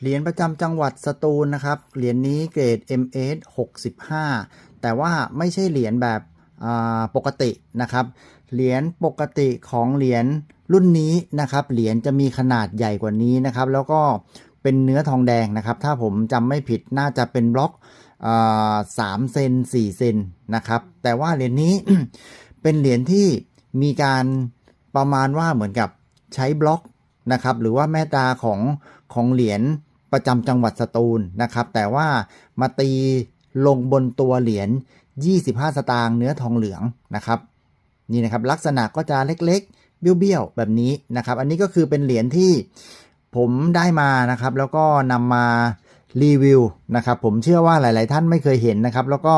เหรียญประจำจังหวัดสตูลนะครับ เหรียญนี้เกรด MS 65 แต่ว่าไม่ใช่เหรียญแบบปกตินะครับ เหรียญปกติของเหรียญรุ่นนี้นะครับ เหรียญจะมีขนาดใหญ่กว่านี้นะครับ แล้วก็เป็นเนื้อทองแดงนะครับ ถ้าผมจำไม่ผิดน่าจะเป็นบล็อกสามเซนสี่เซนนะครับ แต่ว่าเหรียญนี้เป็นเหรียญที่มีการประมาณว่าเหมือนกับใช้บล็อกนะครับ หรือว่าแม่ตาของของเหรียญ ประจำจังหวัดสตูลนะครับ แต่ว่ามาตีลงบนตัวเหรียญ 25 สตางค์เนื้อทองเหลืองนะครับนี่นะครับลักษณะก็จะเล็กๆ เบี้ยวๆ แบบนี้นะครับ อันนี้ก็คือเป็นเหรียญที่ผมได้มานะครับ แล้วก็นำมารีวิวนะครับ ผมเชื่อว่าหลาย ๆ ท่านไม่เคยเห็นนะครับ แล้วก็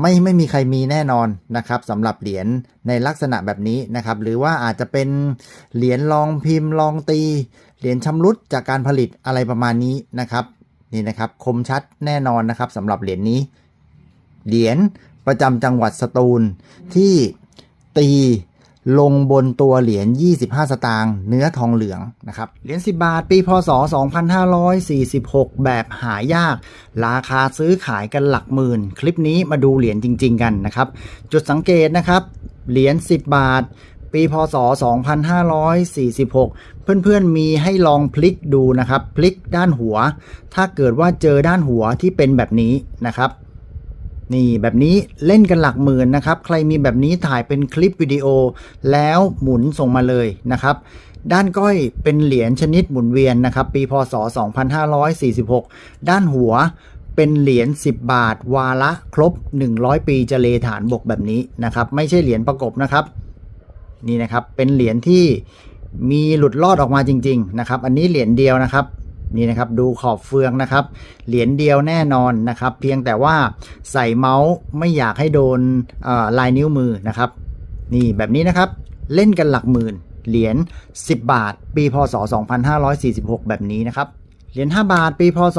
ไม่ไม่มีใครมีแน่นอนนะครับสำหรับเหรียญในลักษณะแบบนี้นะครับ หรือว่าอาจจะเป็นเหรียญลองพิมพ์ลองตี เหรียญชำรุดจากการผลิตอะไรประมาณนี้นะครับนี่นะครับคมชัดแน่นอนนะครับสำหรับเหรียญนี้ เหรียญประจำจังหวัดสตูลที่ตีลงบนตัวเหรียญ 25 สตางค์เนื้อทองเหลืองนะครับ เหรียญ 10 บาท ปีพศ 2546 แบบหายาก ราคาซื้อขายกันหลักหมื่น คลิปนี้มาดูเหรียญจริง ๆ กันนะครับ จุดสังเกตนะครับ เหรียญ 10 บาท ปีพศ 2546 เพื่อนๆมีให้ลองพลิกดูนะครับ พลิกด้านหัว ถ้าเกิดว่าเจอด้านหัวที่เป็นแบบนี้นะครับ นี่แบบนี้เล่นกันหลักหมื่นนะครับ ใครมีแบบนี้ถ่ายเป็นคลิปวิดีโอ แล้วหมุนส่งมาเลยนะครับด้านก้อยเป็นเหรียญชนิดหมุนเวียนนะครับ ปีพศ 2546 ด้านหัวเป็นเหรียญ10 บาท วาระครบ 100 ปีเจเลฐานบกแบบนี้นะครับ ไม่ใช่เหรียญประกบนะครับ นี่นะครับเป็นเหรียญที่มีหลุดลอดออกมาจริง ๆ นะครับ อันนี้เหรียญเดียวนะครับนี่นะครับดูขอบเฟืองนะครับ เหรียญเดียวแน่นอนนะครับ เพียงแต่ว่าใส่เมาส์ไม่อยากให้โดนลายนิ้วมือนะครับ นี่แบบนี้นะครับเล่นกันหลักหมื่นเหรียญ10 บาท ปีพศ 2546 แบบนี้นะครับ เหรียญ5บาท ปีพศ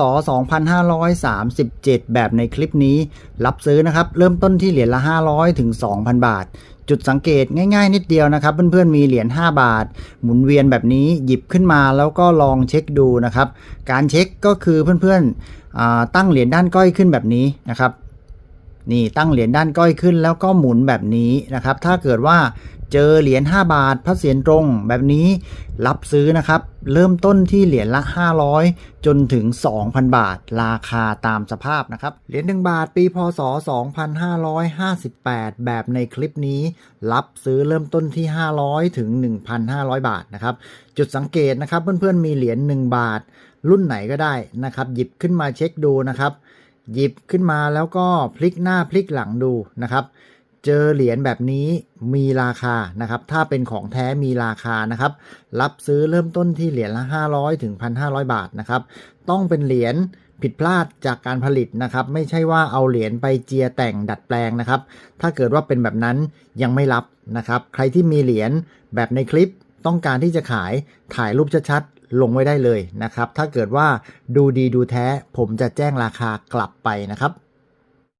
2537 แบบในคลิปนี้ รับซื้อนะครับ เริ่มต้นที่เหรียญละ 500 ถึง 2,000 บาท จุดสังเกตง่ายๆ นิดเดียวนะครับ เพื่อนๆ มีเหรียญ5บาท หมุนเวียนแบบนี้หยิบขึ้นมาแล้วก็ลองเช็คดูนะครับ การเช็คก็คือเพื่อนๆตั้งเหรียญด้านก้อยขึ้นแบบนี้นะครับ นี่ตั้งเหรียญด้านก้อยขึ้นแล้วก็หมุนแบบนี้นะครับ ถ้าเกิดว่าเจอเหรียญ5บาทพระเศียรตรงแบบนี้รับซื้อนะครับ เริ่มต้นที่เหรียญละ 500 จนถึง 2,000 บาท ราคาตามสภาพนะครับ เหรียญ1บาทปีพศ 2558 แบบในคลิปนี้ รับซื้อเริ่มต้นที่ 500 ถึง 1,500 บาทนะครับ จุดสังเกตนะครับเพื่อนๆมีเหรียญ1บาท รุ่นไหนก็ได้นะครับ หยิบขึ้นมาเช็คดูนะครับ หยิบขึ้นมาแล้วก็พลิกหน้าพลิกหลังดูนะครับ เจอเหรียญแบบนี้มีราคานะครับ ถ้าเป็นของแท้มีราคานะครับ รับซื้อเริ่มต้นที่เหรียญละ 500ถึง1,500 บาทนะครับ ต้องเป็นเหรียญผิดพลาดจากการผลิตนะครับ ไม่ใช่ว่าเอาเหรียญไปเจียแต่งดัดแปลงนะครับ ถ้าเกิดว่าเป็นแบบนั้นยังไม่รับนะครับ ใครที่มีเหรียญแบบในคลิปต้องการที่จะขายถ่ายรูปชัด ลงไว้ได้เลยนะครับ ถ้าเกิดว่าดูดีดูแท้ผมจะแจ้งราคากลับไปนะครับ